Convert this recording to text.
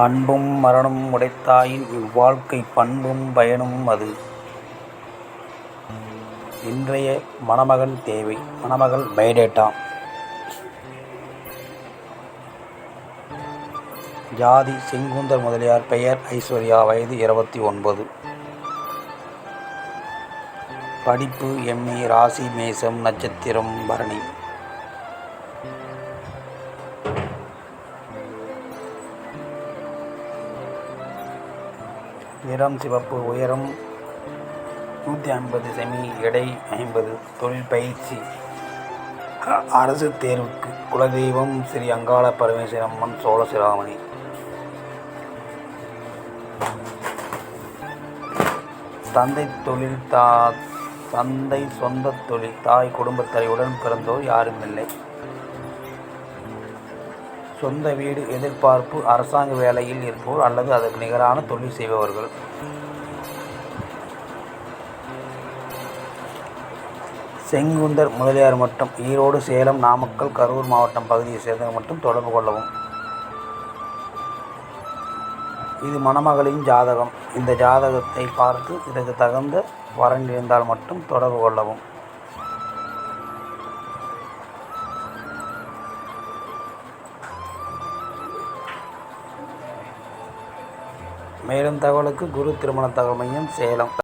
அன்பும் மரணம் உடைத்தாயின் இவ்வாழ்க்கை பண்பும் பயனும் அது. இன்றைய மணமகன் தேவை. மணமகள் பயோடேட்டா. ஜாதி செங்குந்தர் முதலியார் பெயர் ஐஸ்வர்யா வயது இருபத்தி ஒன்பது. படிப்பு எம்ஏ ராசி மேசம் நட்சத்திரம் பரணி. நிறம் சிவப்பு உயரம் நூற்றி ஐம்பது செமி எடை ஐம்பது தொழில் பயிற்சி. அரசு தேர்வுக்கு குலதெய்வம் ஸ்ரீ அங்காள பரமேஸ்வரி அம்மன் சோழசிராமணி தந்தை தொழில் தா தந்தை சொந்த தொழில் தாய் குடும்பத் தலைவுடன் பிறந்தோர் யாரும் இல்லை சொந்த வீடு எதிர்பார்ப்பு அரசாங்க வேலையில் இருப்போர் அல்லது அதற்கு நிகரான தொழில் செய்பவர்கள். செங்குந்தர் முதலியார் மற்றும் ஈரோடு சேலம் நாமக்கல் கரூர் மாவட்டம் பகுதியை சேர்ந்தவர் மட்டும் தொடர்பு கொள்ளவும். இது மணமகளின் ஜாதகம். இந்த ஜாதகத்தை பார்த்து இதற்கு தகுந்த வரன் இருந்தால் மட்டும் தொடர்பு கொள்ளவும். மேலும் தகவலுக்கு குரு திருமண தகவல் மையம் சேலம்.